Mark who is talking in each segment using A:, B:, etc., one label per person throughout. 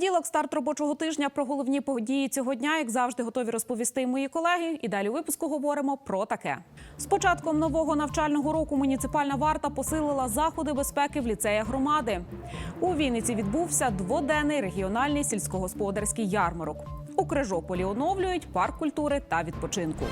A: Понеділок, старт робочого тижня про головні події цього дня, як завжди, готові розповісти мої колеги. І далі випуску говоримо про таке. З початком нового навчального року муніципальна варта посилила заходи безпеки в ліцеях громади. У Вінниці відбувся дводенний регіональний сільськогосподарський ярмарок. У Крижополі оновлюють парк культури та відпочинку.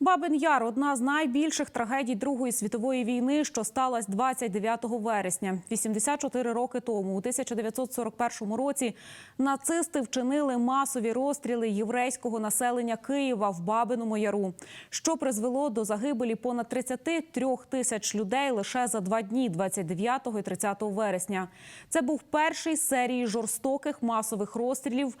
A: Бабин Яр одна з найбільших трагедій Другої світової війни, що сталася 29 вересня. 84 роки тому, у 1941 році, нацисти вчинили масові розстріли єврейського населення Києва в Бабиному Яру, що призвело до загибелі понад 33 тисяч людей лише за два дні, 29 і 30 вересня. Це був перший серії жорстоких масових розстрілів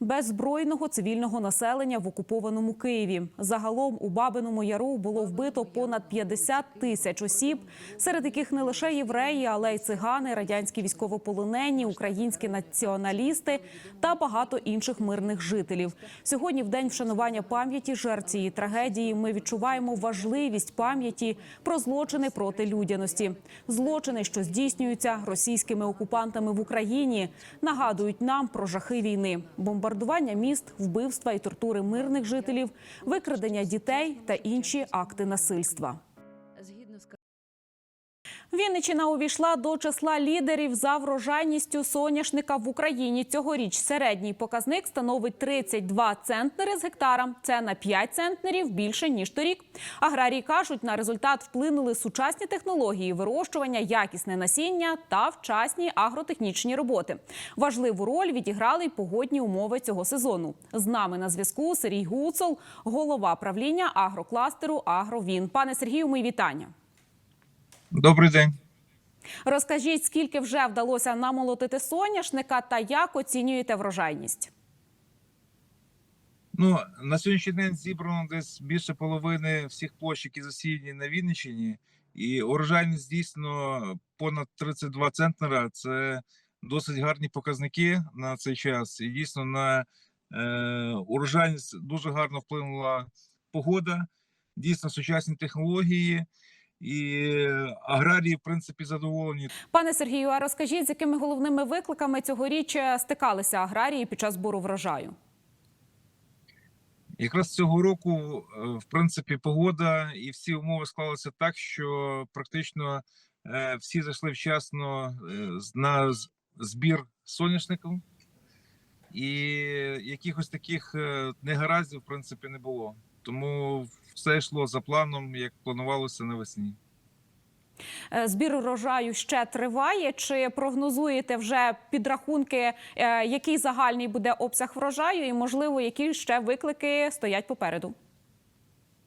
A: беззбройного цивільного населення в окупованому Києві. Загалом у Бабиному Яру було вбито понад 50 тисяч осіб, серед яких не лише євреї, але й цигани, радянські військовополонені, українські націоналісти та багато інших мирних жителів. Сьогодні, в день вшанування пам'яті жертв цієї трагедії, ми відчуваємо важливість пам'яті про злочини проти людяності. Злочини, що здійснюються російськими окупантами в Україні, нагадують нам про жахи війни, бомбардування міст, вбивства і тортури мирних жителів, викрадення дітей та інші акти насильства. Вінничина увійшла до числа лідерів за врожайністю соняшника в Україні. Цьогоріч середній показник становить 32 центнери з гектара. Це на 5 центнерів більше ніж торік. Аграрії кажуть, на результат вплинули сучасні технології вирощування, якісне насіння та вчасні агротехнічні роботи. Важливу роль відіграли й погодні умови цього сезону. З нами на зв'язку Сергій Гуцул, голова правління агрокластеру Агровін. Пане Сергію, мої вітання.
B: Добрий день.
A: Розкажіть, скільки вже вдалося намолотити соняшника та як оцінюєте врожайність?
B: Ну на сьогоднішній день зібрано десь більше половини всіх площ, які засіяні на Вінниччині, і урожайність дійсно понад 32 центнера. Це досить гарні показники на цей час. І дійсно на е, урожайність дуже гарно вплинула погода, дійсно сучасні технології. І аграрії, в принципі, задоволені.
A: Пане Сергію, а розкажіть, з якими головними викликами цьогоріч стикалися аграрії під час збору врожаю?
B: Якраз цього року, е, в принципі, погода і всі умови склалися так, що практично е, всі зайшли вчасно е, на збір соняшників, і якихось таких е, негараздів, в принципі, не було. Тому все йшло за планом, як планувалося навесні.
A: Е, Збір урожаю ще триває. Чи прогнозуєте вже підрахунки, е, який загальний буде обсяг врожаю, і можливо, які ще виклики стоять попереду?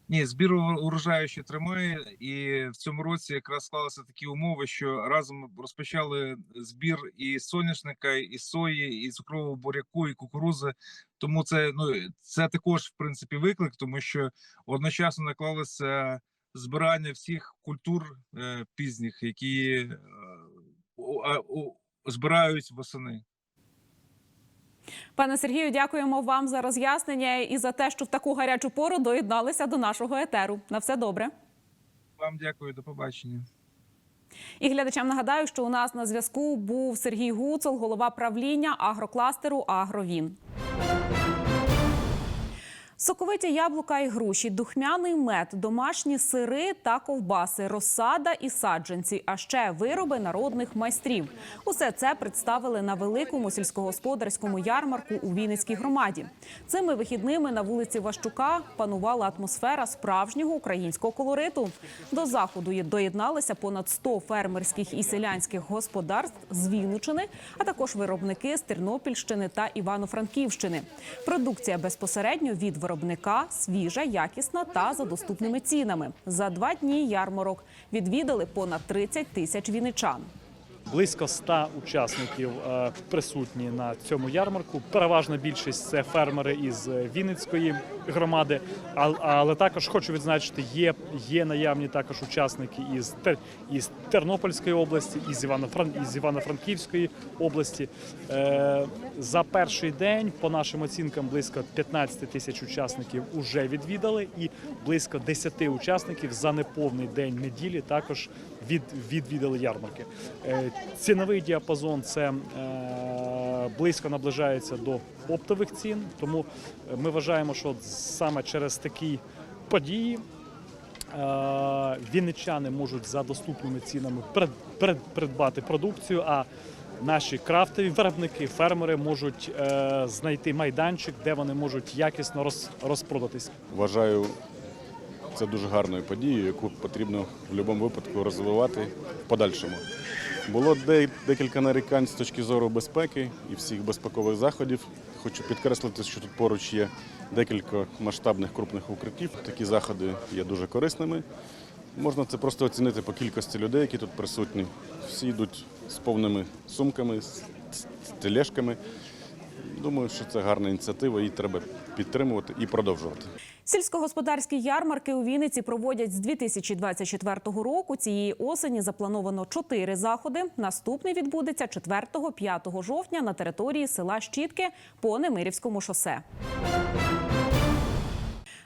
B: Ні, збір урожаю ще тримає, і в цьому році якраз склалися такі умови, що разом розпочали збір і соняшника, і сої, і цукрового буряку, і кукурузи. Тому це ну це також в принципі виклик, тому що одночасно наклалося збирання всіх культур е, пізніх, які е, у- а- збирають восени.
A: Пане Сергію, дякуємо вам за роз'яснення і за те, що в таку гарячу пору доєдналися до нашого етеру. На все добре.
B: Вам дякую, до побачення.
A: І глядачам нагадаю, що у нас на зв'язку був Сергій Гуцул, голова правління агрокластеру Агровін. Соковиті яблука і груші, духмяний мед, домашні сири та ковбаси, розсада і саджанці, а ще вироби народних майстрів. Усе це представили на великому сільськогосподарському ярмарку у Вінницькій громаді. Цими вихідними на вулиці Ващука панувала атмосфера справжнього українського колориту. До заходу доєдналися понад 100 фермерських і селянських господарств з Вінничини, а також виробники з Тернопільщини та Івано-Франківщини. Продукція безпосередньо від виробника, свіжа, якісна та за доступними цінами. За два дні ярмарок відвідали понад 30 тисяч вінничан.
C: Близько 100 учасників е, присутні на цьому ярмарку. Переважна більшість це фермери із е, Вінницької громади. Але також хочу відзначити, є, є наявні також учасники із, із Тернопільської області, із Івано-Франківської області. Е, За перший день, по нашим оцінкам, близько 15 тисяч учасників вже відвідали, і близько 10 учасників за неповний день неділі також від, відвідали ярмарки. Е, Ціновий діапазон це е, близько наближається до оптових цін, тому ми вважаємо, що саме через такі події е, вінничани можуть за доступними цінами придбати продукцію. А наші крафтові виробники, фермери можуть знайти майданчик, де вони можуть якісно роз, розпродатись.
D: Вважаю це дуже гарною подією, яку потрібно в будь-якому випадку розвивати в подальшому. Було декілька нарікань з точки зору безпеки і всіх безпекових заходів. Хочу підкреслити, що тут поруч є декілька масштабних крупних укриттів. Такі заходи є дуже корисними. Можна це просто оцінити по кількості людей, які тут присутні. Всі йдуть з повними сумками, з тележками. Думаю, що це гарна ініціатива, її треба підтримувати і продовжувати.
A: Сільськогосподарські ярмарки у Вінниці проводять з 2024 року. Цієї осені заплановано чотири заходи. Наступний відбудеться 4-5 жовтня на території села Щітки по Немирівському шосе.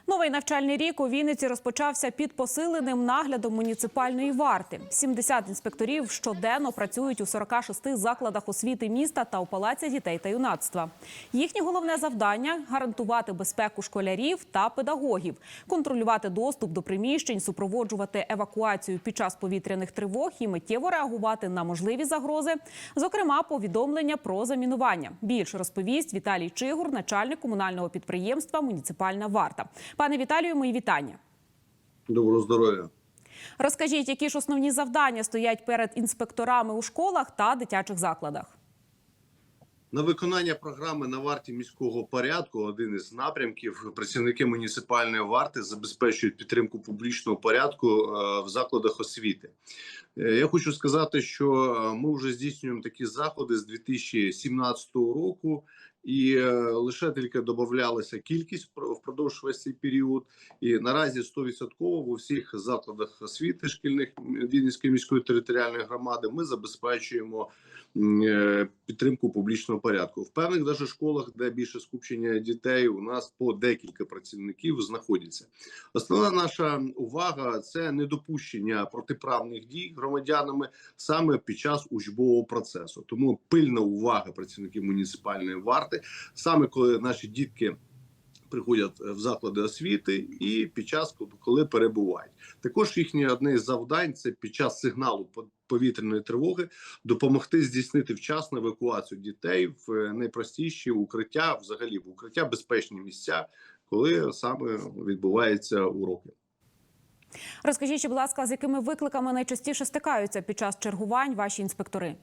A: Новий навчальний рік у Вінниці розпочався під посиленим наглядом муніципальної варти. 70 інспекторів щоденно працюють у 46 закладах освіти міста та у палаці дітей та юнацтва. Їхнє головне завдання гарантувати безпеку школярів та педагогів, контролювати доступ до приміщень, супроводжувати евакуацію під час повітряних тривог і миттєво реагувати на можливі загрози, зокрема повідомлення про замінування. Більше розповість Віталій Чигур, начальник комунального підприємства Муніципальна варта. Пане Віталію, мої вітання.
E: Доброго здоров'я.
A: Розкажіть, які ж основні завдання стоять перед інспекторами у школах та дитячих закладах?
E: На виконання програми на варті міського порядку один із напрямків працівники муніципальної варти забезпечують підтримку публічного порядку е, в закладах освіти. Е, Я хочу сказати, що е, ми вже здійснюємо такі заходи з 2017 року, і е, лише тільки додавалася кількість впро- впродовж весь цей період. І наразі 100% в усіх закладах освіти шкільних Вінницької міської територіальної громади ми забезпечуємо підтримку публічного порядку. В певних даже школах, де більше скупчення дітей, у нас по декілька працівників знаходяться. Основна наша увага це недопущення протиправних дій громадянами саме під час учбового процесу. Тому пильна увага працівників муніципальної варти, саме коли наші дітки. Приходять в заклади освіти і під час, коли перебувають, також їхнє одне з завдань це під час сигналу по- повітряної тривоги допомогти здійснити вчасну евакуацію дітей в е, найпростіші укриття, взагалі в укриття безпечні місця, коли саме відбуваються уроки.
A: Розкажіть, будь ласка, з якими викликами найчастіше стикаються під час чергувань ваші інспектори?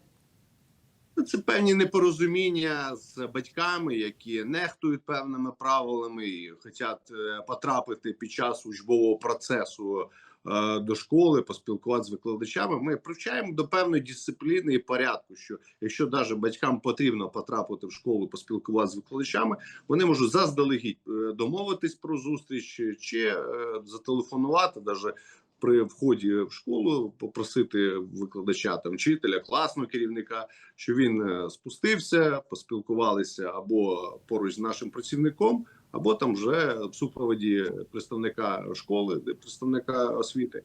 E: Ну, Це певні непорозуміння з батьками, які нехтують певними правилами і хочуть е, потрапити під час учбового процесу е, до школи, поспілкуватися з викладачами. Ми привчаємо до певної дисципліни і порядку. Що якщо навіть батькам потрібно потрапити в школу, поспілкуватися з викладачами, вони можуть заздалегідь е, домовитись про зустріч чи зателефонувати навіть при вході в школу, попросити викладача там вчителя, класного керівника що він е, спустився, поспілкувалися або поруч з нашим працівником, або там вже в супроводі представника школи, представника освіти.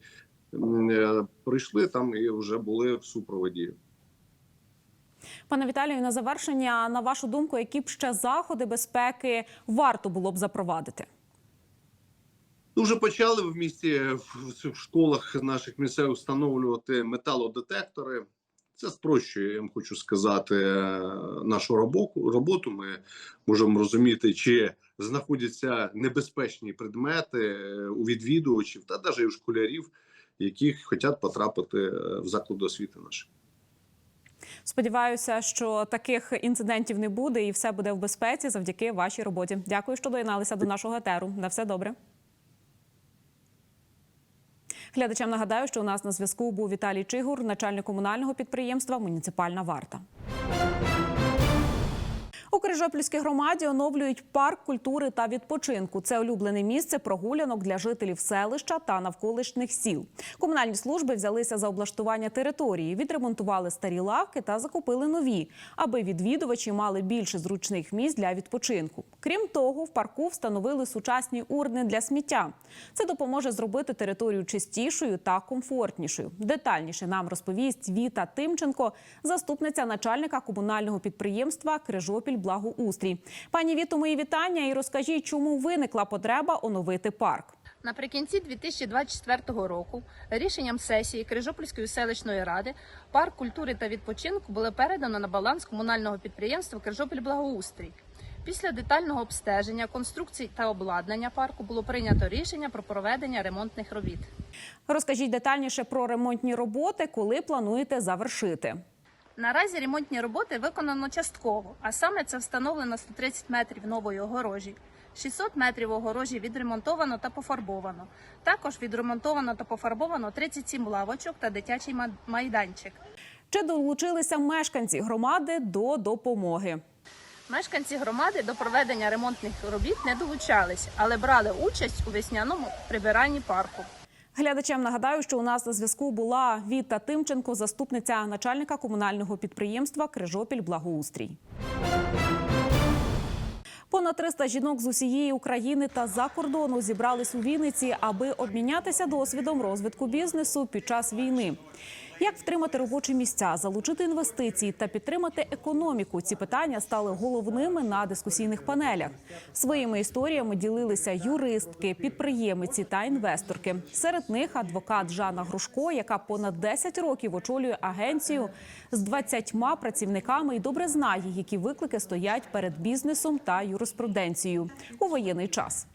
E: Е, Прийшли там і вже були в супроводі.
A: Пане Віталію, на завершення, на вашу думку, які б ще заходи безпеки варто було б запровадити?
E: Ну, почали в місті в школах наших місцевих встановлювати металодетектори. Це спрощує, я вам хочу сказати, е, нашу роботу. Ми можемо розуміти, чи знаходяться небезпечні предмети е, у відвідувачів та навіть у школярів, які хочуть потрапити е, в заклади освіти наші.
A: Сподіваюся, що таких інцидентів не буде і все буде в безпеці завдяки вашій роботі. Дякую, що доєдналися до нашого етеру. На все добре. Глядачам нагадаю, що у нас на зв'язку був Віталій Чигур, начальник комунального підприємства Муніципальна варта. У Крижопільській громаді оновлюють парк культури та відпочинку. Це улюблене місце прогулянок для жителів селища та навколишніх сіл. Комунальні служби взялися за облаштування території, відремонтували старі лавки та закупили нові, аби відвідувачі мали більше зручних місць для відпочинку. Крім того, в парку встановили сучасні урни для сміття. Це допоможе зробити територію чистішою та комфортнішою. Детальніше нам розповість Віта Тимченко, заступниця начальника комунального підприємства Крижопіль Благоустрій. Пані Віто, мої вітання і розкажіть, чому виникла потреба оновити парк.
F: Наприкінці 2024 року рішенням сесії Крижопільської селищної ради парк культури та відпочинку було передано на баланс комунального підприємства Крижопіль Благоустрій. Після детального обстеження конструкцій та обладнання парку було прийнято рішення про проведення ремонтних робіт.
A: Розкажіть детальніше про ремонтні роботи, коли плануєте завершити.
F: Наразі ремонтні роботи виконано частково, а саме це встановлено 130 метрів нової огорожі. 600 метрів огорожі відремонтовано та пофарбовано. Також відремонтовано та пофарбовано 37 лавочок та дитячий майданчик.
A: Чи долучилися мешканці громади до допомоги?
F: Мешканці громади до проведення ремонтних робіт не долучались, але брали участь у весняному прибиранні парку.
A: Глядачам нагадаю, що у нас на зв'язку була Віта Тимченко, заступниця начальника комунального підприємства Крижопіль Благоустрій. Понад 300 жінок з усієї України та за кордону зібрались у Вінниці, аби обмінятися досвідом розвитку бізнесу під час війни. Як втримати робочі місця, залучити інвестиції та підтримати економіку? Ці питання стали головними на дискусійних панелях. Своїми історіями ділилися юристки, підприємиці та інвесторки. Серед них адвокат Жанна Грушко, яка понад 10 років очолює агенцію з 20 працівниками і добре знає, які виклики стоять перед бізнесом та юриспруденцією у воєнний час.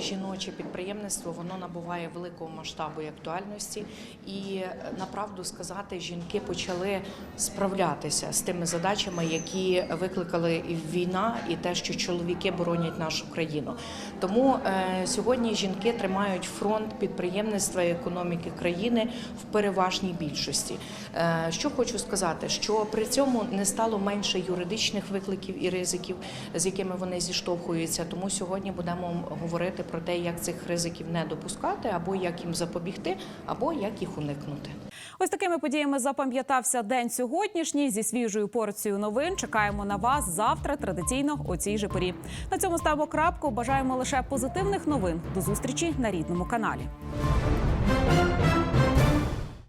G: Жіноче підприємництво воно набуває великого масштабу і актуальності, і е, направду сказати, жінки почали справлятися з тими задачами, які викликали війна, і те, що чоловіки боронять нашу країну. Тому е, сьогодні жінки тримають фронт підприємництва і економіки країни в переважній більшості. Е, що хочу сказати, що при цьому не стало менше юридичних викликів і ризиків, з якими вони зіштовхуються. Тому сьогодні будемо говорити про те, як цих ризиків не допускати, або як їм запобігти, або як їх уникнути.
A: Ось такими подіями запам'ятався день сьогоднішній зі свіжою порцією новин. Чекаємо на вас завтра. Традиційно о цій же порі. На цьому ставимо крапку. Бажаємо лише позитивних новин. До зустрічі на рідному каналі.